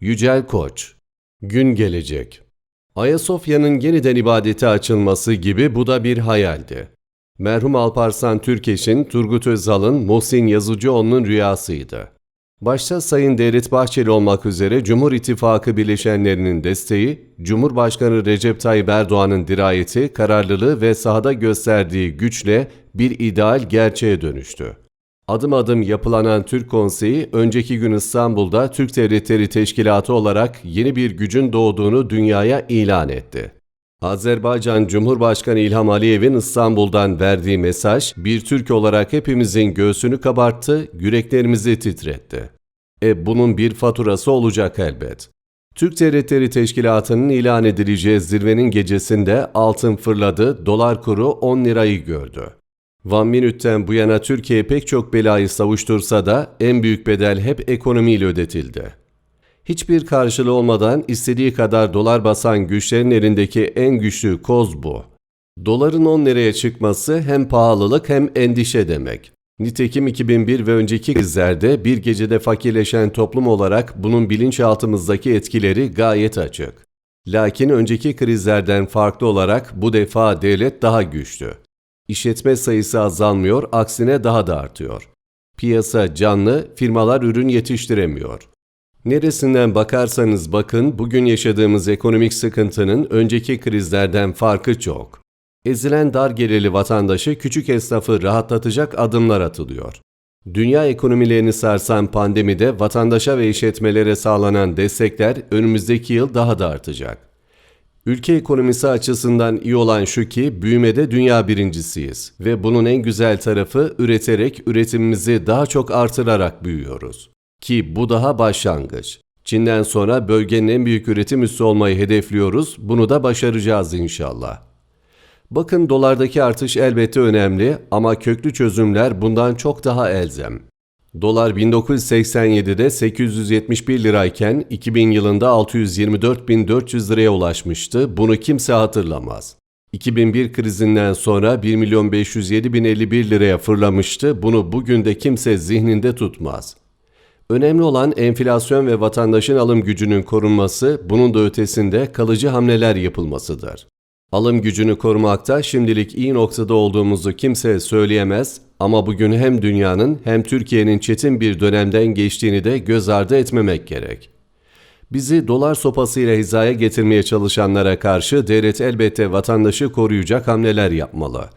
Yücel Koç Gün gelecek. Ayasofya'nın yeniden ibadete açılması gibi bu da bir hayaldi. Merhum Alparslan Türkeş'in, Turgut Özal'ın, Muhsin Yazıcıoğlu'nun rüyasıydı. Başta Sayın Devlet Bahçeli olmak üzere Cumhur İttifakı bileşenlerinin desteği, Cumhurbaşkanı Recep Tayyip Erdoğan'ın dirayeti, kararlılığı ve sahada gösterdiği güçle bir ideal gerçeğe dönüştü. Adım adım yapılanan Türk Konseyi, önceki gün İstanbul'da Türk Devletleri Teşkilatı olarak yeni bir gücün doğduğunu dünyaya ilan etti. Azerbaycan Cumhurbaşkanı İlham Aliyev'in İstanbul'dan verdiği mesaj, bir Türk olarak hepimizin göğsünü kabarttı, yüreklerimizi titretti. E bunun bir faturası olacak elbet. Türk Devletleri Teşkilatı'nın ilan edileceği zirvenin gecesinde altın fırladı, dolar kuru 10 lirayı gördü. Van Minüt'ten bu yana Türkiye pek çok belayı savuştursa da en büyük bedel hep ekonomiyle ödetildi. Hiçbir karşılığı olmadan istediği kadar dolar basan güçlerin elindeki en güçlü koz bu. Doların 10 liraya çıkması hem pahalılık hem endişe demek. Nitekim 2001 ve önceki krizlerde bir gecede fakirleşen toplum olarak bunun bilinçaltımızdaki etkileri gayet açık. Lakin önceki krizlerden farklı olarak bu defa devlet daha güçlü. İşletme sayısı azalmıyor, aksine daha da artıyor. Piyasa canlı, firmalar ürün yetiştiremiyor. Neresinden bakarsanız bakın bugün yaşadığımız ekonomik sıkıntının önceki krizlerden farkı çok. Ezilen dar gelirli vatandaşı küçük esnafı rahatlatacak adımlar atılıyor. Dünya ekonomilerini sarsan pandemide vatandaşa ve işletmelere sağlanan destekler önümüzdeki yıl daha da artacak. Ülke ekonomisi açısından iyi olan şu ki büyümede dünya birincisiyiz ve bunun en güzel tarafı üreterek üretimimizi daha çok artırarak büyüyoruz. Ki bu daha başlangıç. Çin'den sonra bölgenin en büyük üretim üssü olmayı hedefliyoruz. Bunu da başaracağız inşallah. Bakın dolardaki artış elbette önemli ama köklü çözümler bundan çok daha elzem. Dolar 1987'de 871 lirayken 2000 yılında 624.400 liraya ulaşmıştı. Bunu kimse hatırlamaz. 2001 krizinden sonra 1 milyon 507 bin 51 liraya fırlamıştı. Bunu bugün de kimse zihninde tutmaz. Önemli olan enflasyon ve vatandaşın alım gücünün korunması, bunun da ötesinde kalıcı hamleler yapılmasıdır. Alım gücünü korumakta şimdilik iyi noktada olduğumuzu kimse söyleyemez ama bugün hem dünyanın hem Türkiye'nin çetin bir dönemden geçtiğini de göz ardı etmemek gerek. Bizi dolar sopasıyla hizaya getirmeye çalışanlara karşı devlet elbette vatandaşı koruyacak hamleler yapmalı.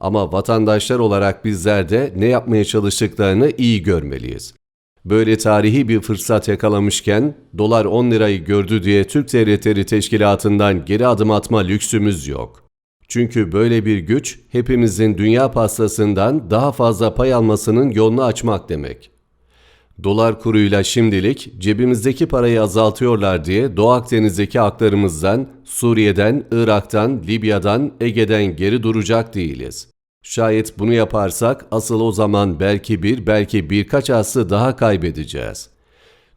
Ama vatandaşlar olarak bizler de ne yapmaya çalıştıklarını iyi görmeliyiz. Böyle tarihi bir fırsat yakalamışken dolar 10 lirayı gördü diye Türk Devletleri Teşkilatı'ndan geri adım atma lüksümüz yok. Çünkü böyle bir güç hepimizin dünya pastasından daha fazla pay almasının yolunu açmak demek. Dolar kuruyla şimdilik cebimizdeki parayı azaltıyorlar diye Doğu Akdeniz'deki haklarımızdan, Suriye'den, Irak'tan, Libya'dan, Ege'den geri duracak değiliz. Şayet bunu yaparsak asıl o zaman belki bir belki birkaç aslı daha kaybedeceğiz.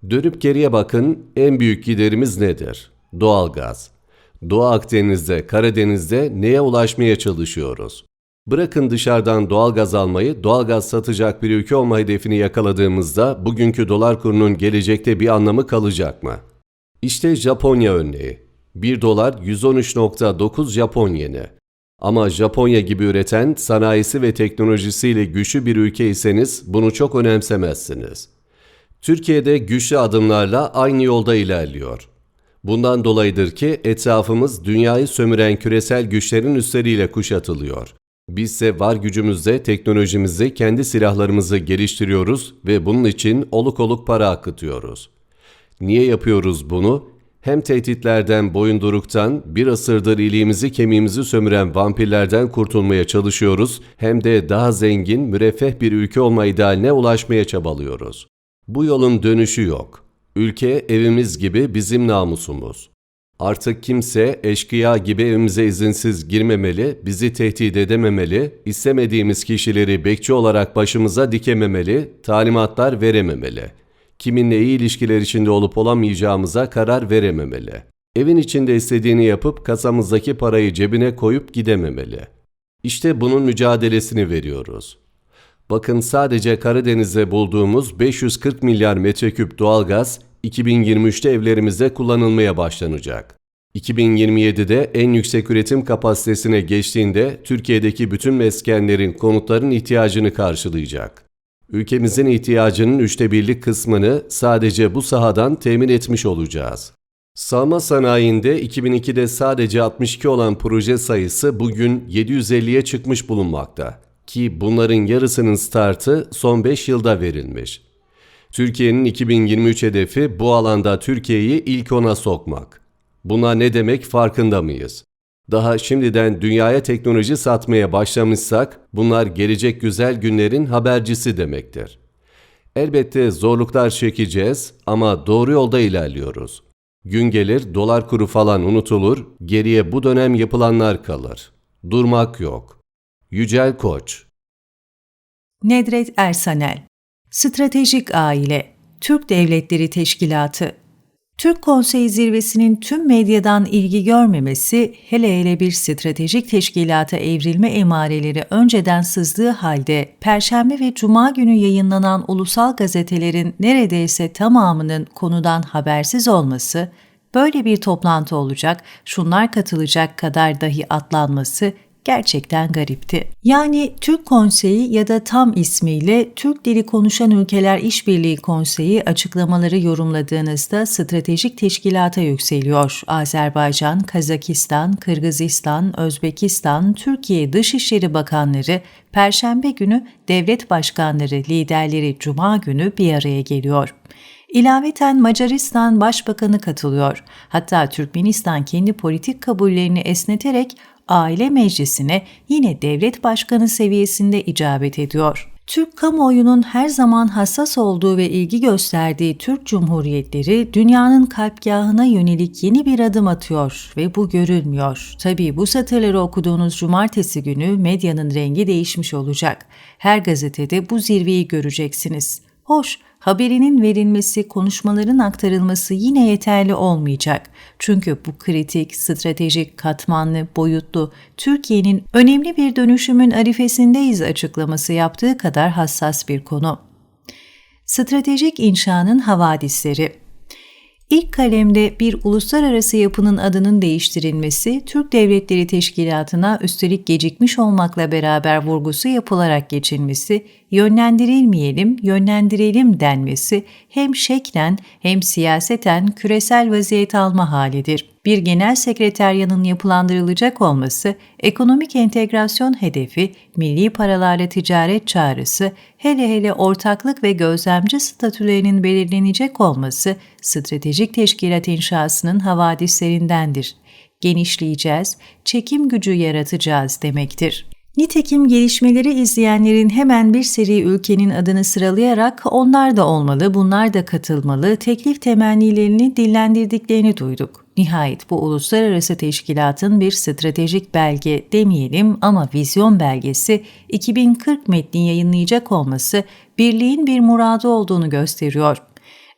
Dönüp geriye bakın en büyük giderimiz nedir? Doğalgaz. Doğu Akdeniz'de, Karadeniz'de neye ulaşmaya çalışıyoruz? Bırakın dışarıdan doğalgaz almayı, doğalgaz satacak bir ülke olma hedefini yakaladığımızda bugünkü dolar kurunun gelecekte bir anlamı kalacak mı? İşte Japonya örneği. 1 dolar 113.9 Japon yeni. Ama Japonya gibi üreten, sanayisi ve teknolojisiyle güçlü bir ülkeyseniz bunu çok önemsemezsiniz. Türkiye'de güçlü adımlarla aynı yolda ilerliyor. Bundan dolayıdır ki etrafımız dünyayı sömüren küresel güçlerin üstleriyle kuşatılıyor. Bizse var gücümüzle teknolojimizi, kendi silahlarımızı geliştiriyoruz ve bunun için oluk oluk para akıtıyoruz. Niye yapıyoruz bunu? Hem tehditlerden, boyunduruktan, bir asırdır iliğimizi kemiğimizi sömüren vampirlerden kurtulmaya çalışıyoruz, hem de daha zengin, müreffeh bir ülke olma idealine ulaşmaya çabalıyoruz. Bu yolun dönüşü yok. Ülke evimiz gibi bizim namusumuz. Artık kimse eşkıya gibi evimize izinsiz girmemeli, bizi tehdit edememeli, istemediğimiz kişileri bekçi olarak başımıza dikememeli, talimatlar verememeli. Kiminle iyi ilişkiler içinde olup olamayacağımıza karar verememeli. Evin içinde istediğini yapıp kasamızdaki parayı cebine koyup gidememeli. İşte bunun mücadelesini veriyoruz. Bakın sadece Karadeniz'de bulduğumuz 540 milyar metreküp doğalgaz 2023'te evlerimizde kullanılmaya başlanacak. 2027'de en yüksek üretim kapasitesine geçtiğinde Türkiye'deki bütün meskenlerin konutların ihtiyacını karşılayacak. Ülkemizin ihtiyacının üçte birlik kısmını sadece bu sahadan temin etmiş olacağız. Sağma sanayinde 2002'de sadece 62 olan proje sayısı bugün 750'ye çıkmış bulunmakta ki bunların yarısının startı son 5 yılda verilmiş. Türkiye'nin 2023 hedefi bu alanda Türkiye'yi ilk ona sokmak. Buna ne demek farkında mıyız? Daha şimdiden dünyaya teknoloji satmaya başlamışsak bunlar gelecek güzel günlerin habercisi demektir. Elbette zorluklar çekeceğiz ama doğru yolda ilerliyoruz. Gün gelir dolar kuru falan unutulur, geriye bu dönem yapılanlar kalır. Durmak yok. Yücel Koç Nedret Ersanel Stratejik Aile Türk Devletleri Teşkilatı Türk Konseyi Zirvesi'nin tüm medyadan ilgi görmemesi, hele hele bir stratejik teşkilata evrilme emareleri önceden sızdığı halde Perşembe ve Cuma günü yayınlanan ulusal gazetelerin neredeyse tamamının konudan habersiz olması, böyle bir toplantı olacak, şunlar katılacak kadar dahi atlanması gerçekten garipti. Yani Türk Konseyi ya da tam ismiyle Türk Dili Konuşan Ülkeler İşbirliği Konseyi açıklamaları yorumladığınızda stratejik teşkilata yükseliyor. Azerbaycan, Kazakistan, Kırgızistan, Özbekistan, Türkiye Dışişleri Bakanları Perşembe günü devlet başkanları, liderleri Cuma günü bir araya geliyor. İlaveten Macaristan Başbakanı katılıyor. Hatta Türkmenistan kendi politik kabullerini esneterek aile meclisine yine devlet başkanı seviyesinde icabet ediyor. Türk kamuoyunun her zaman hassas olduğu ve ilgi gösterdiği Türk Cumhuriyetleri dünyanın kalpgahına yönelik yeni bir adım atıyor ve bu görülmüyor. Tabii bu satırları okuduğunuz cumartesi günü medyanın rengi değişmiş olacak. Her gazetede bu zirveyi göreceksiniz. Hoş, haberinin verilmesi, konuşmaların aktarılması yine yeterli olmayacak. Çünkü bu kritik, stratejik, katmanlı, boyutlu, Türkiye'nin önemli bir dönüşümün arifesindeyiz açıklaması yaptığı kadar hassas bir konu. Stratejik inşanın havadisleri İlk kalemde bir uluslararası yapının adının değiştirilmesi, Türk Devletleri Teşkilatı'na üstelik gecikmiş olmakla beraber vurgusu yapılarak geçilmesi, yönlendirilmeyelim, yönlendirelim denmesi hem şeklen hem siyaseten küresel vaziyet alma halidir bir genel sekreteryanın yapılandırılacak olması, ekonomik entegrasyon hedefi, milli paralarla ticaret çağrısı, hele hele ortaklık ve gözlemci statülerinin belirlenecek olması stratejik teşkilat inşasının havadislerindendir. Genişleyeceğiz, çekim gücü yaratacağız demektir. Nitekim gelişmeleri izleyenlerin hemen bir seri ülkenin adını sıralayarak onlar da olmalı, bunlar da katılmalı, teklif temennilerini dillendirdiklerini duyduk. Nihayet bu uluslararası teşkilatın bir stratejik belge demeyelim ama vizyon belgesi 2040 metni yayınlayacak olması birliğin bir muradı olduğunu gösteriyor.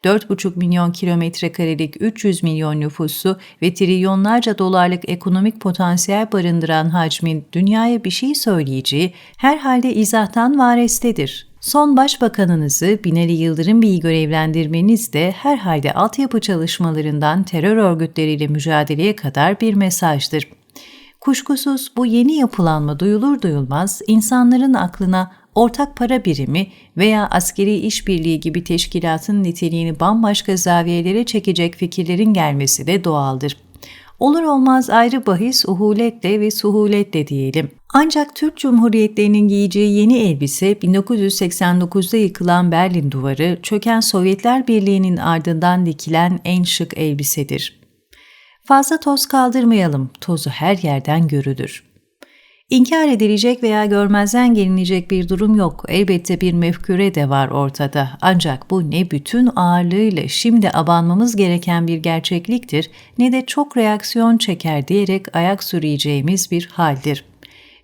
4,5 milyon kilometre karelik 300 milyon nüfusu ve trilyonlarca dolarlık ekonomik potansiyel barındıran hacmin dünyaya bir şey söyleyeceği herhalde izahtan varestedir. Son başbakanınızı Binali Yıldırım Bey'i görevlendirmeniz de herhalde altyapı çalışmalarından terör örgütleriyle mücadeleye kadar bir mesajdır. Kuşkusuz bu yeni yapılanma duyulur duyulmaz insanların aklına ortak para birimi veya askeri işbirliği gibi teşkilatın niteliğini bambaşka zaviyelere çekecek fikirlerin gelmesi de doğaldır. Olur olmaz ayrı bahis uhuletle ve suhuletle diyelim. Ancak Türk Cumhuriyetlerinin giyeceği yeni elbise 1989'da yıkılan Berlin Duvarı, çöken Sovyetler Birliği'nin ardından dikilen en şık elbisedir. Fazla toz kaldırmayalım, tozu her yerden görülür. İnkar edilecek veya görmezden gelinecek bir durum yok. Elbette bir mefküre de var ortada. Ancak bu ne bütün ağırlığıyla şimdi abanmamız gereken bir gerçekliktir ne de çok reaksiyon çeker diyerek ayak süreceğimiz bir haldir.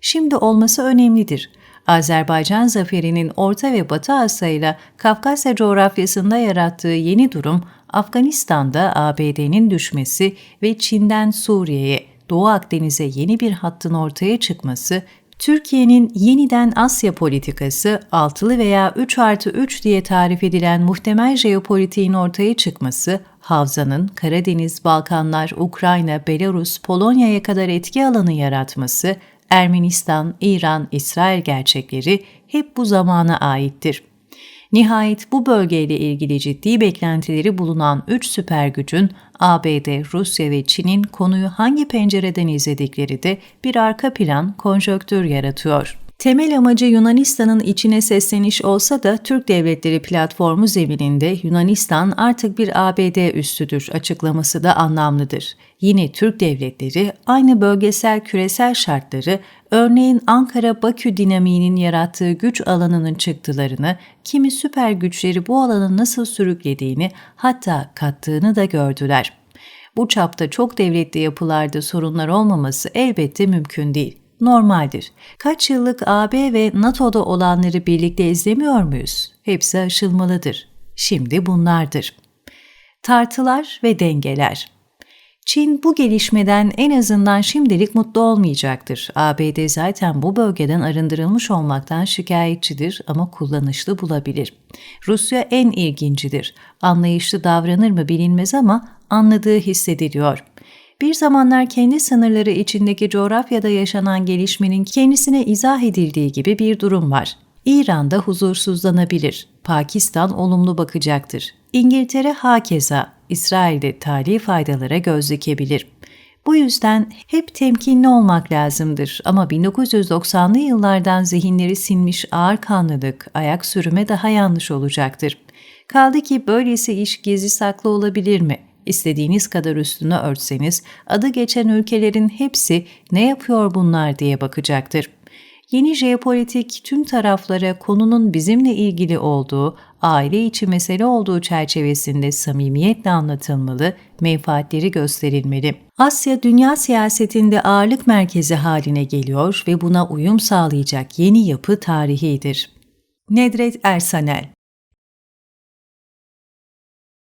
Şimdi olması önemlidir. Azerbaycan zaferinin Orta ve Batı Asya ile Kafkasya coğrafyasında yarattığı yeni durum, Afganistan'da ABD'nin düşmesi ve Çin'den Suriye'ye, Doğu Akdeniz'e yeni bir hattın ortaya çıkması Türkiye'nin yeniden Asya politikası, altılı veya 3 artı 3 diye tarif edilen muhtemel jeopolitiğin ortaya çıkması, Havza'nın Karadeniz, Balkanlar, Ukrayna, Belarus, Polonya'ya kadar etki alanı yaratması, Ermenistan, İran, İsrail gerçekleri hep bu zamana aittir. Nihayet bu bölgeyle ilgili ciddi beklentileri bulunan üç süper gücün ABD, Rusya ve Çin'in konuyu hangi pencereden izledikleri de bir arka plan, konjöktür yaratıyor. Temel amacı Yunanistan'ın içine sesleniş olsa da Türk Devletleri platformu zemininde Yunanistan artık bir ABD üssüdür açıklaması da anlamlıdır. Yine Türk devletleri aynı bölgesel küresel şartları örneğin Ankara-Bakü dinamiğinin yarattığı güç alanının çıktılarını, kimi süper güçleri bu alanı nasıl sürüklediğini hatta kattığını da gördüler. Bu çapta çok devletli yapılarda sorunlar olmaması elbette mümkün değil normaldir. Kaç yıllık AB ve NATO'da olanları birlikte izlemiyor muyuz? Hepsi aşılmalıdır. Şimdi bunlardır. Tartılar ve dengeler Çin bu gelişmeden en azından şimdilik mutlu olmayacaktır. ABD zaten bu bölgeden arındırılmış olmaktan şikayetçidir ama kullanışlı bulabilir. Rusya en ilgincidir. Anlayışlı davranır mı bilinmez ama anladığı hissediliyor. Bir zamanlar kendi sınırları içindeki coğrafyada yaşanan gelişmenin kendisine izah edildiği gibi bir durum var. İran'da huzursuzlanabilir. Pakistan olumlu bakacaktır. İngiltere hakeza, İsrail'de tali faydalara göz dikebilir. Bu yüzden hep temkinli olmak lazımdır ama 1990'lı yıllardan zihinleri sinmiş ağır kanlılık, ayak sürüme daha yanlış olacaktır. Kaldı ki böylesi iş gizli saklı olabilir mi? İstediğiniz kadar üstünü örtseniz adı geçen ülkelerin hepsi ne yapıyor bunlar diye bakacaktır. Yeni jeopolitik tüm taraflara konunun bizimle ilgili olduğu, aile içi mesele olduğu çerçevesinde samimiyetle anlatılmalı, menfaatleri gösterilmeli. Asya dünya siyasetinde ağırlık merkezi haline geliyor ve buna uyum sağlayacak yeni yapı tarihidir. Nedret Ersanel